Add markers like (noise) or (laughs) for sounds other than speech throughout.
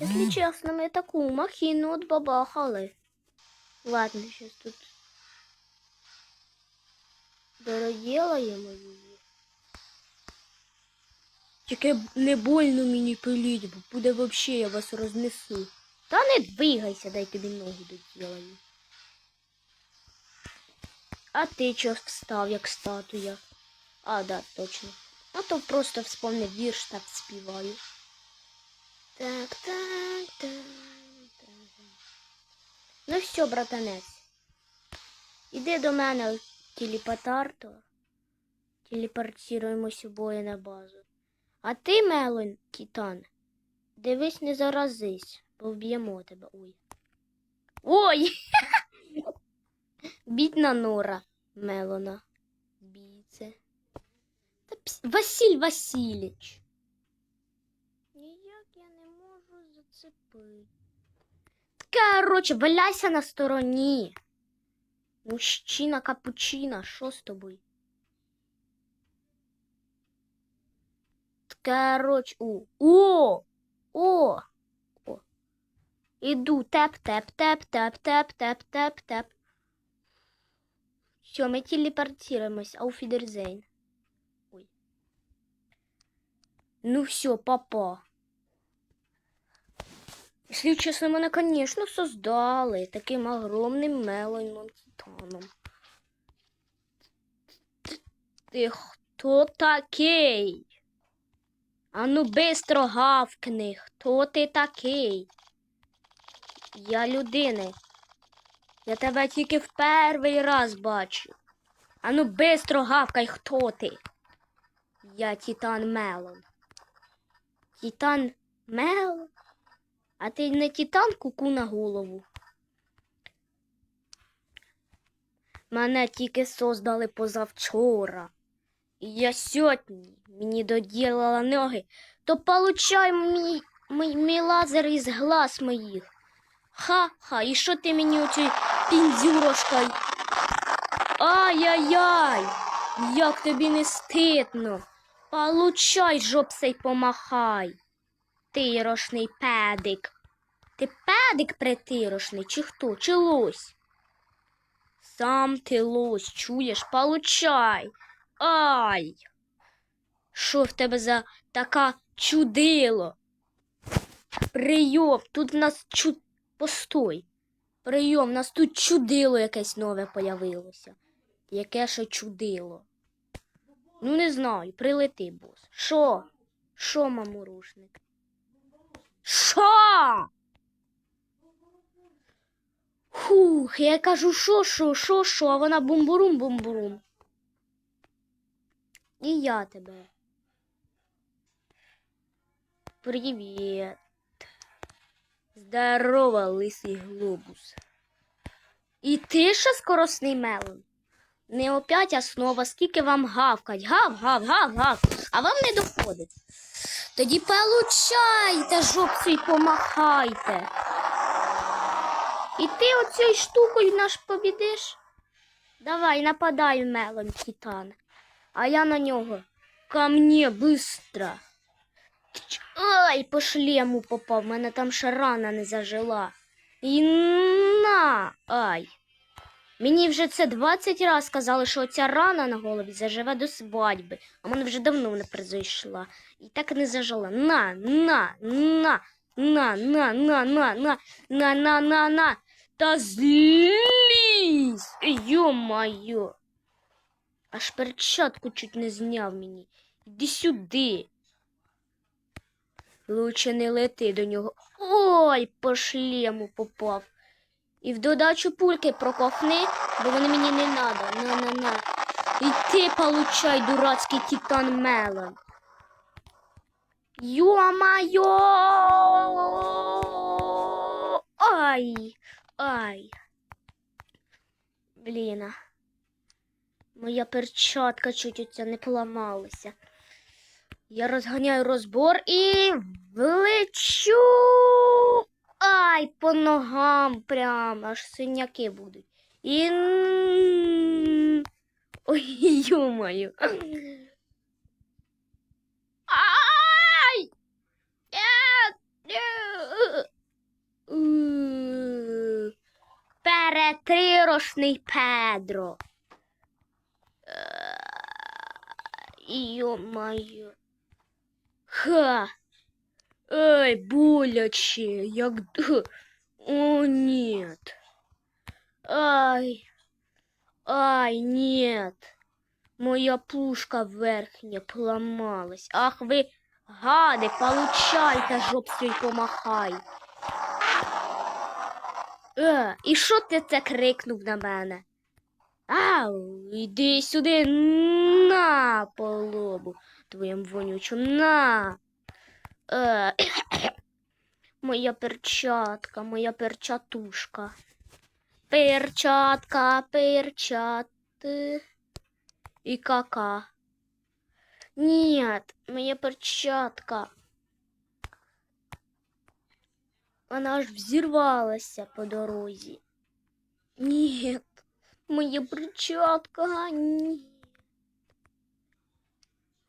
Если честно, мы такую махину отбабахали. Ладно, сейчас тут дороделаємо її. Тільки не больно мені пиліть, бо буде вообще я вас рознесу. Та не двигайся, дай тобі ногу доділаю. А ти чого встав, як статуя? А, да, точно. А то просто вспомнив вірш так співаю. Так, так, так, так. Ну все, братанець. Іди до мене, телепатарто. Телепортуємось обоє на базу. А ти, Мелон, Титан, дивись, не заразись, бо вб'ємо тебе. Ой. Ой! (laughs) Бідна нора Мелона. Бійце. Василь Васильович. можу зацепити. Короче, валяйся на стороні. Мужчина капучино, що з тобою? Короче, о, о, о, о. Іду, теп, теп, теп, теп, теп, теп, теп, теп. Все, ми телепортируємось. Ауфідерзейн. Ой. Ну все, папа. Если честно, мене, конечно, создали таким огромным мелоном титаном. Ти хто такий? А ну бистро гавкни, хто ти такий? Я людина. Я тебе тільки в перший раз бачу. А ну бистро гавкай, хто ти? Я Титан Мелон. Титан Мелон? А ти не Титан куку на голову. Мене тільки создали позавчора. І я сьогодні мені доділила ноги, то получай мій, мій, мій лазер із глаз моїх. Ха-ха, і що ти мені оцю піндзюрошкою? Ай-яй-яй, як тобі не стидно. Получай, жопсей помахай. Тирошний педик. Ти педик притирошний, чи хто? Чи лось? Сам ти лось, чуєш, получай. Ай. Що в тебе за така чудило? Прийом, тут в нас чу... Постой. Прийом, в нас тут чудило якесь нове появилося. Яке ще чудило? Ну, не знаю, прилети, бос. Що? Що, маморушник? Що? Хух, я кажу, що, що, що, що, а вона бумбурум, бумбурум. І я тебе. Привіт. Здорово, лисий глобус. І ти ще скоросний мелон? Не опять основа, скільки вам гавкать. Гав, гав, гав, гав. А вам не доходить. Тоді получайте жопцю і помахайте. І ти оцією штукою наш побідиш? Давай, нападай, Мелон, Титан. А я на нього. Ко мне быстро. Ай, по шлему попав, в мене там ще рана не зажила. І на. Ай. Мені вже це 20 разів сказали, що ця рана на голові заживе до свадьби, а мене вже давно не призайшла. І так не зажила. На, на, на, на, на, на, на, на, на, на, на, на. Та злізь! Йо-моє. Аж перчатку чуть не зняв мені. Іди сюди. Лучше не лети до нього. Ой, по шлему попав. І в додачу пульки прокохни, бо вони мені не надо. На-на-на. І ти получай, дурацький титан Мелон. Ё-моё! Ай! Ай! Блін. Моя перчатка чуть оця не поламалася. Я розганяю розбор і влечу. Ай, по ногам прям, аж синяки будуть. І. Ой, ё-моё. Ай! Нет! Нет! Петирошний Педро. Йо-моє. Ха. Ой, боляче, як... О, нет. Ай. Ай, нет. Моя пушка верхня поламалась. Ах ви, гади, получайте, жопстрій помахай. Е, і що ти це крикнув на мене? Ау, іди сюди, на по лобу твоєм вонючим, на. Е, (coughs) моя перчатка, моя перчатушка. Перчатка, перчати. И кака. Нет, моя перчатка. Вона аж взірвалася по дорозі. Нет, моя перчатка. Нет.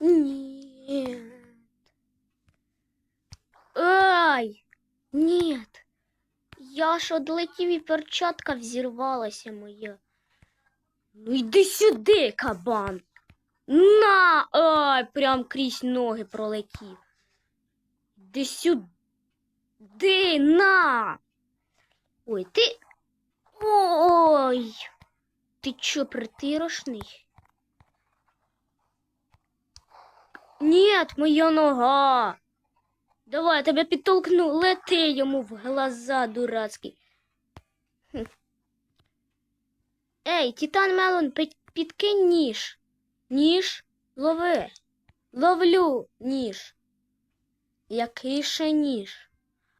Нет. Ай! Нет. Я ж одлетів і перчатка взірвалася моя. Ну йди сюди, кабан. На! Ай, прям крізь ноги пролетів. Йди сюди, на. Ой, ти. Ой. Ти чо, притирошний? Нет, моя нога. Давай, я тебе підтолкну, лети йому в глаза, дурацький. Ей, Титан Мелон, підкинь ніж. Ніж, лови. Ловлю ніж. Який ще ніж?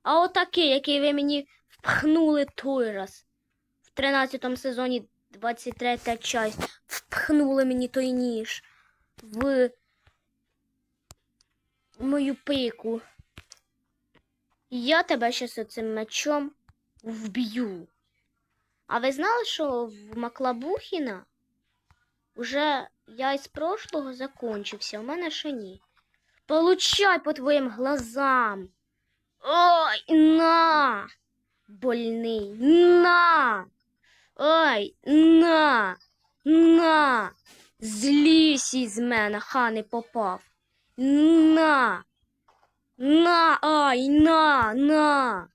А отакий, який ви мені впхнули той раз. В 13 сезоні 23 часть. Впхнули мені той ніж. В мою пику. Я тебе щас оцим мечом вб'ю. А ви знали, що в Маклабухіна уже я із прошлого закончився, у мене ще ні. Получай по твоїм глазам. Ой, на! Больний. На! Ой, на! На! Злізь із мене, ха не попав. На! На! Ай, на! На!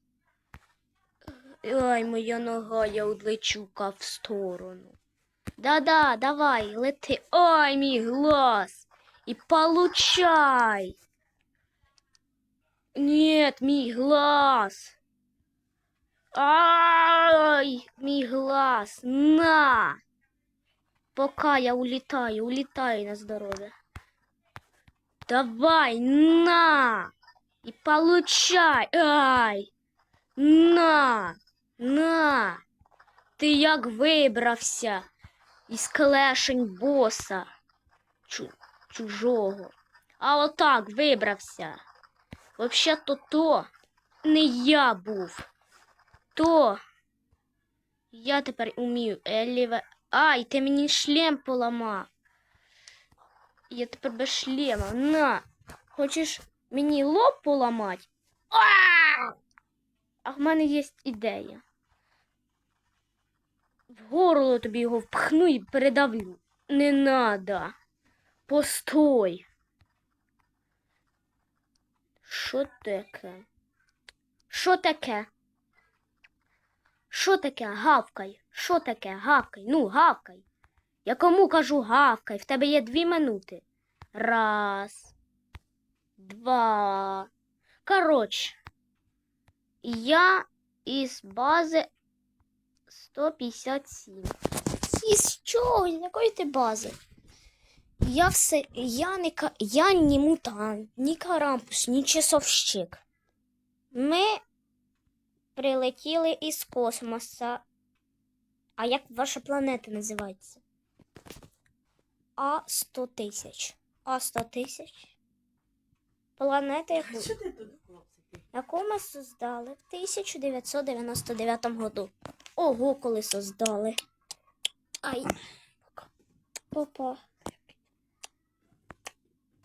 Ой, моя нога, я удлечу-ка в сторону. Да-да, давай, лети. Ой, мій глаз. І получай. Нет, мій глаз. Ай, мій глаз. На. Пока я улітаю, улітай на здоров'я. Давай, на. І получай. Ай. На. На. Ти як вибрався із клешень боса чу, чужого. А отак вибрався. Взагалі-то то не я був. То я тепер умію еліве. Ай, ти мені шлем поламав. Я тепер без шлема. На. Хочеш мені лоб поламати? А! А в мене є ідея. В горло тобі його впхну і передавлю. Не надо. Постой. Що таке? Що таке? Що таке? Гавкай. Що таке? Гавкай. Ну, гавкай. Я кому кажу гавкай. В тебе є дві минути. Раз. Два. Коротше. Я із бази 157. Із чого? З якої ти бази? Я все. Я не я ні мутант, ні карампус, ні часовщик. Ми прилетіли із космоса. А як ваша планета називається? А 100 тисяч. А 100 тисяч? Планета, яку, Що ти тут, яку ми создали в 1999 году. Ого, коли создали. Ай. Попа.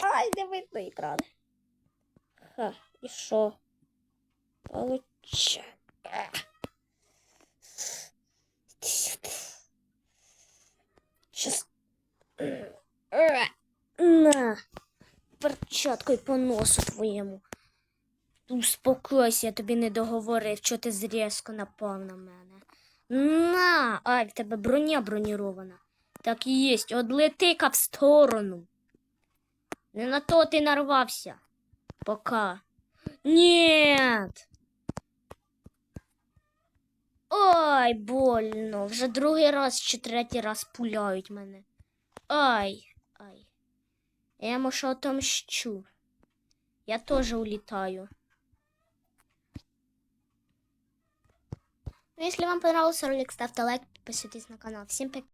Ай, не видно екран. Ха, і що? Получа. Сейчас. На. Перчаткою по носу твоєму. Успокойся, я тобі не договорив, що ти зрізко напав на мене. На, ай, в тебе броня бронірована. Так і єсть, одлети-ка в сторону. Не на то ти нарвався. Пока. Нет. Ой, больно. Вже другий раз чи третій раз пуляють мене. Ай, ай. Я може отомщу. Я теж улітаю. Ну, если вам понравился ролик, ставьте лайк, подписывайтесь на канал. Всем пока.